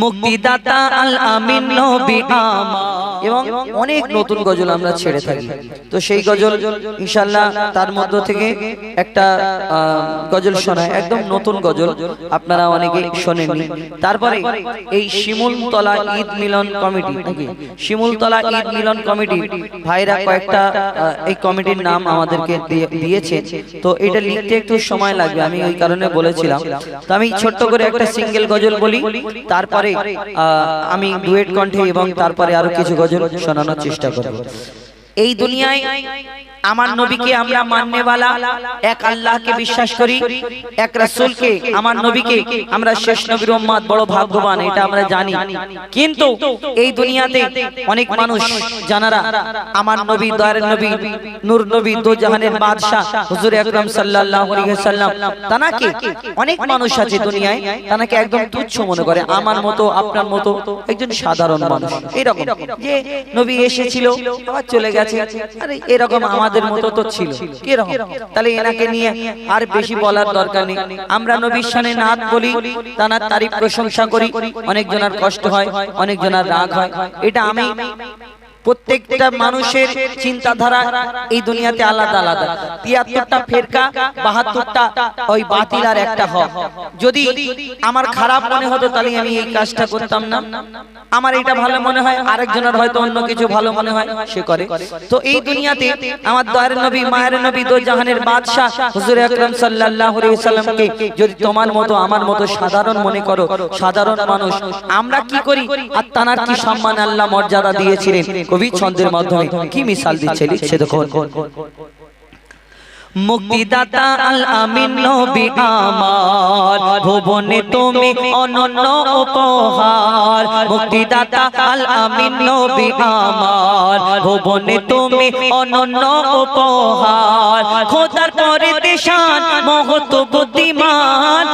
মুক্তিদাতা আল আমিন নবী এবং অনেক নতুন গজল আমরা ছেড়ে থাকি। তো সেই গজল ইনশাআল্লাহ তার মধ্য থেকে একটা গজল শোনায়। একদম নতুন গজল। আপনারা অনেকে শোনেননি। তারপরে এই শিমুলতলা ঈদ মিলন কমিটি শিমুলতলা ঈদ মিলন কমিটি, ভাইরা কয়েকটা এই কমিটির নাম আমাদেরকে দিয়েছে। তো এটা লিখতে একটু সময় লাগবে, আমি ওই কারণে বলেছিলাম। তো আমি ছোট্ট করে একটা সিঙ্গেল গজল বলি, তারপরে আহ, আমি ডুয়েট কণ্ঠে এবং তারপরে আরও কিছু গজল শোনানোর চেষ্টা করব। এই দুনিয়ায় আমার নবীকে আমরা মাননেওয়ালা, এক আল্লাহকে বিশ্বাস করি, এক রাসূলকে আমার নবীকে আমরা শেষ নবীর উম্মত বড় ভাগ্যবান, এটা আমরা জানি। কিন্তু এই দুনিয়াতে অনেক মানুষ জানারা, আমার নবী দয়ার নবী, নূর নবী দো জাহানের বাদশা হুজুর আকরাম সাল্লাল্লাহু আলাইহি সাল্লাম তানাকে অনেক মানুষ আছে দুনিয়ায়, তানাকে একদম তুচ্ছ মনে করে, আমার মতো, আপনার মতো একজন সাধারণ মানুষ। এরকম যে নবী এসেছিল, আবার চলে গেছে আরে এরকম আমাদের মতো তো ছিল। কীরকম? তাহলে এনাকে নিয়ে আর বেশি বলার দরকার নেই। আমরা নবীর সানে নাত বলি তানার তারিফ প্রশংসা করি অনেক জনের কষ্ট হয় অনেক জনের রাগ হয়। এটা আমি প্রত্যেকটা মানুষের চিন্তাধারা এই দুনিয়াতে আলাদা আলাদা। তিয়াত্তরটা ফেরকা বাহাত্তরটা ওই বাতিল আর একটা হক। যদি আমার খারাপ মনে হতো তাহলে আমি এই কাজটা করতাম না। আমার এটা ভালো মনে হয় আরেকজনের হয়তো অন্য কিছু ভালো মনে হয় সে করে। তো এই দুনিয়াতে আমার দয়ার নবী মায়ের নবী দো জাহানের বাদশাহ। হুজুর আকরাম সাল্লাল্লাহু আলাইহি সাল্লামকে যদি তোমার মতো আমার মতো সাধারণ মনে করো সাধারণ মানুষ আমরা কি করি? আর তানার কি সম্মান আল্লাহ মর্যাদা দিয়েছিলেন কবি ছন্দের মাধ্যমে কি মিসাল দিচ্ছে লিখছে দেখো মুক্তিদাতা আল আমিন নবী আমার ভুবনে তুমি অনন্য উপহার। মুক্তিদাতা আল আমিন নবী আমার ভুবনে তুমি অনন্য উপহার। খোদার পরে দেশান মহত বুদ্ধিমান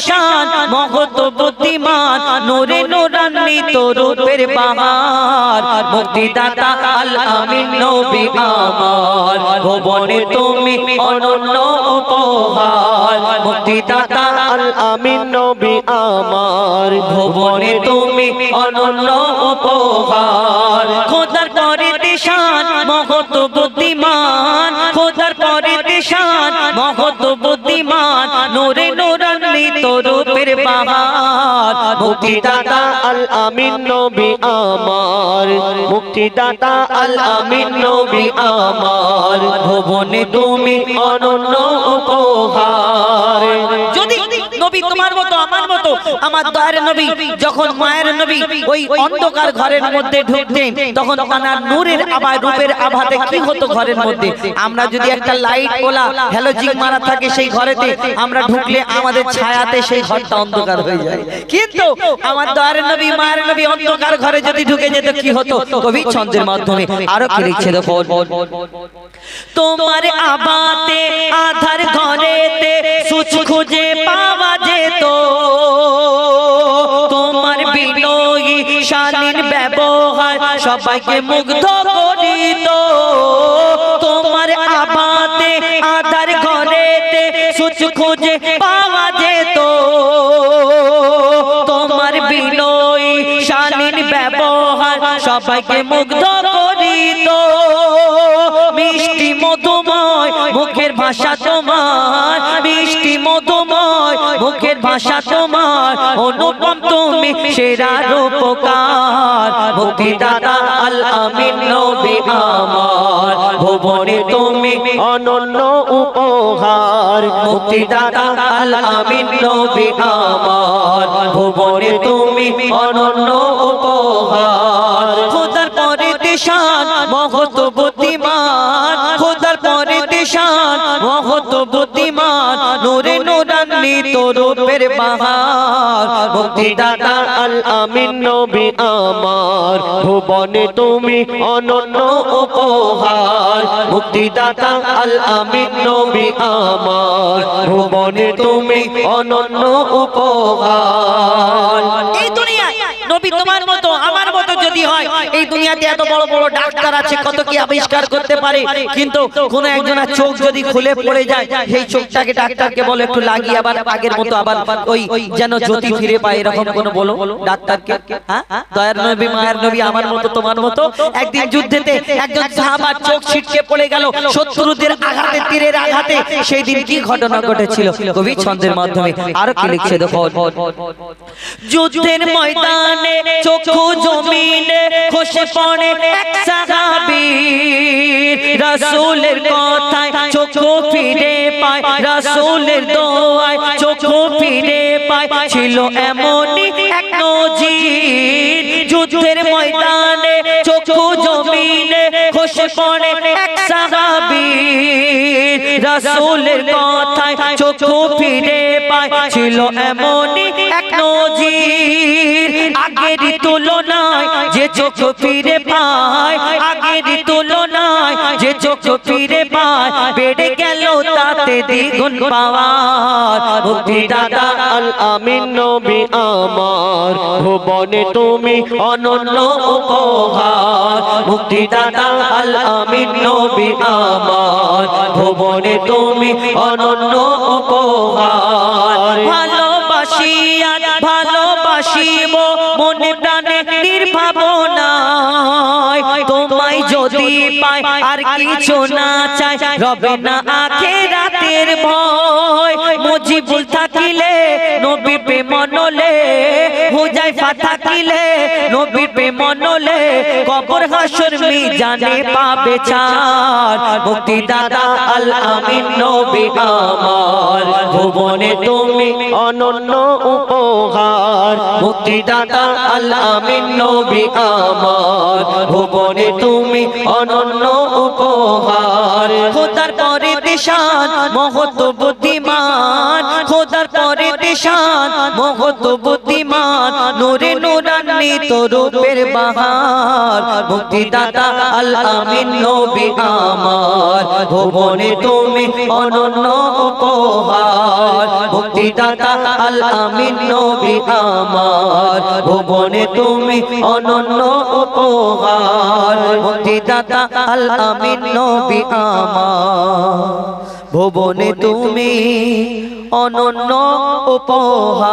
দেশান মহত বুদ্ধিমান, নূরে নূরান্বিত রূপের বাহার। মুক্তিদাতা আল আমিন নবী আমার। ভুবনে তুমি অনন্য উপহার। মুক্তিদাতা আল আমিন নবী আমার। ভুবনে তুমি অনন্য উপহার। খোদার পরে দেশান মহত মহত বুদ্ধিমান নূরে নূরান্বিত রূপের বাহার। মুক্তিদাতা আল আমিন নবী আমার। মুক্তিদাতা আল আমিন নবী আমার। ভবনে তুমি অনন্য উপহার। যদি নবী তোমার মতো মতো আমার দয়ার নবী যখন মায়ের নবী ওই অন্ধকার ঘরের মধ্যে ঢুকতেন, তখন নূরের আভা রূপের আভাতে কি হতো ঘরের মধ্যে? আমরা যদি একটা লাইট মারা থাকে সেই ঘরেতে, আমরা ঢুকলে আমাদের ছায়াতে সেই ঘরটা অন্ধকার হয়ে যায়। কিন্তু আমার নবী, মায়ের নবী অন্ধকার ঘরে যদি ঢুকে যেত, কি হতো? কবি ছন্দের মাধ্যমে। আরও কি লিখছে তোমার আবাতে আধার ঘরেতে, সুচ খুঁজে পাওয়া যেত। তোমার বিনয়ী শালীন ব্যবহার সবাইকে মুগ্ধ করিত। তোমার আবাতে আধার ঘরেতে সুচ খুঁজে পাওয়া যেত। তোমার বিনয়ী শালীন ব্যবহার সবাইকে মুগ্ধ করিত। মিষ্টি মধুময় মুখের ভাষা তোমার ভাষা তোমার, অনুপম তুমি সেরা রূপকার মুক্তিদাতা আল আমিন নবী আমার, ভুবনে তুমি অনন্য উপহার। মুক্তিদাতা আল আমিন আমার, ভুবনে তুমি অনন্য নূরান্বিত রূপের বাহার, মুক্তিদাতা আল আমিন নবী আমার। ভুবনে তুমি অনন্য উপহার, মুক্তিদাতা আল আমিন নবী আমার। ভুবনে তুমি অনন্য উপহার। এই দুনিয়ায় নবী তোমার মতো কি হয়, এই দুনিয়াতে এত বড় বড় ডাক্তার আছে, কত কি আবিষ্কার করতে পারে? কিন্তু কোন একজনের চোখ যদি খুলে পড়ে যায়, সেই চোখটাকে ডাক্তারকে বলে, একটু লাগিয়ে আবার আগের মতো আবার ওই যেন জ্যোতি ফিরে পায়, এরকম কোন বলো ডাক্তারকে? হ্যাঁ? দয়ার নবী, মায়ের নবী আমার মতো, তোমার মতো? একদিন যুদ্ধেতে একজন সাহাবার চোখ ছিটকে পড়ে গেল, শত্রুদের আঘাতে, তীরের আঘাতে। সেই দিন কি ঘটনা ঘটেছিল? কবি ছন্দের মাধ্যমে আরও কি লিখছে দেখো যুদ্ধের ময়দানে চক্ষু জমিনে খসে পড়ে এক সাহাবীর রাসূলের কথায় চোখ ফিরে পায়, রাসূলের দোয়ায় চোখ ফিরে পায়। ছিল এমনই এক নজির, যুদ্ধের ময়দানে রাসূলের কথায় চোখ ফিরে পায়। ছিল এমনই এক নজির। আগের তুলনায় যে চোখ ফিরে পায়, আগের তুলনায় যে চোখ ফিরে পায়, বেড়ে গেল তাতে দ্বিগুণ পাওয়ার মুক্তি দাদা আল আমিন নবী আমার। ভুবনে তুমি অনন্য উপহার। মুক্তিদাতা আল আমিন নবী আমার। ভুবনে তুমি অনন্য উপহার। তোমায় যদি পাই আর কিছু না চাই রবে না আখে রাতের ভয় মুজিবুল থাকিলে নবী পে মনলে হুজাইফা থাকিলে নবী পে মনলে কবর হাসর মি জানে পাবে ছাড় মুক্তি দাদা আল আমিন নবী আমার, ভুবনে তুমি অনন্য উপহার। মুক্তি দাদা আল আমিন নবী আমার, ভুবনে তুমি অনন্য উপহার। খোদার পরে দিশান মহত খোদার দিশান মহত বুদ্ধিমান নূরে নূরান্বিত রূপের বাহার। মুক্তি দাদা আল আমিন নবী আমার, ভুবনে তুমি অনন্য উপহার। মুক্তি দাদা আল আমিন নবী আমার, ভুবনে তুমি অনন্য উপহার। মুক্তি দাদা আল আমিন নবী আমার। ভুবনে তুমি অনন্য উপহার।